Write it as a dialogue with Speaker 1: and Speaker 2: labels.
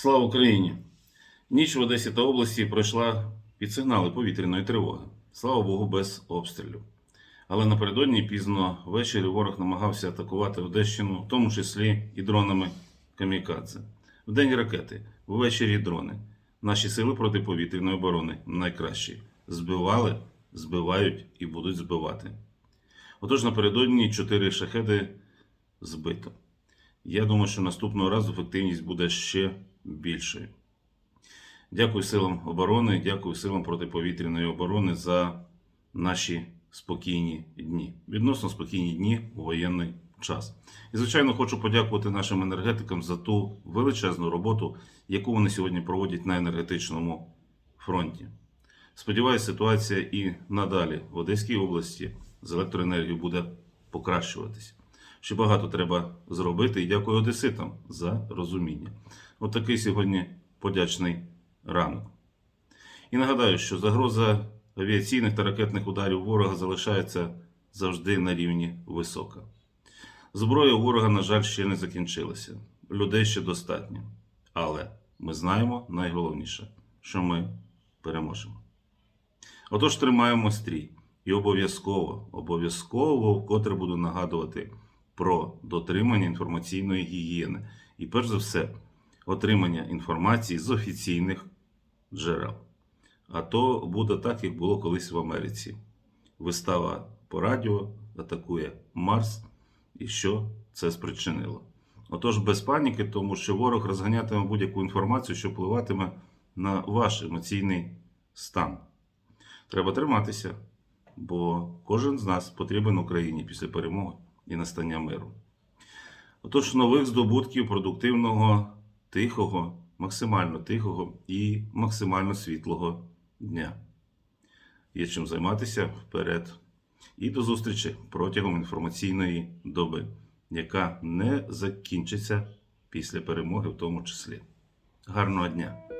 Speaker 1: Слава Україні! Ніч в Одесі та області пройшла під сигнали повітряної тривоги. Слава Богу, без обстрілів. Але напередодні пізно ввечері ворог намагався атакувати Одещину, в тому числі і дронами камікадзе. Вдень ракети, ввечері дрони. Наші сили протиповітряної оборони найкращі. Збивали, збивають і будуть збивати. Отож, напередодні чотири шахеди збито. Я думаю, що наступного разу ефективність буде ще більшою. Дякую силам оборони, дякую силам протиповітряної оборони за наші спокійні дні. Відносно спокійні дні у воєнний час. І, звичайно, хочу подякувати нашим енергетикам за ту величезну роботу, яку вони сьогодні проводять на енергетичному фронті. Сподіваюся, ситуація і надалі в Одеській області з електроенергією буде покращуватись. Ще багато треба зробити, і дякую одеситам за розуміння. От такий сьогодні подячний ранок. І нагадаю, що загроза авіаційних та ракетних ударів ворога залишається завжди на рівні висока. Зброя ворога, на жаль, ще не закінчилася. Людей ще достатньо. Але ми знаємо найголовніше, що ми переможемо. Отож, тримаємо стрій. І обов'язково, обов'язково вкотре буду нагадувати про дотримання інформаційної гігієни. І перш за все, отримання інформації з офіційних джерел. А то буде так, як було колись в Америці. Вистава по радіо атакує Марс, і що це спричинило. Отож, без паніки, тому що ворог розганятиме будь-яку інформацію, що впливатиме на ваш емоційний стан. Треба триматися, бо кожен з нас потрібен Україні після перемоги і настання миру. Отож, нових здобутків продуктивного, тихого, максимально тихого і максимально світлого дня. Є чим займатися вперед. І до зустрічі протягом інформаційної доби, яка не закінчиться після перемоги, в тому числі. Гарного дня!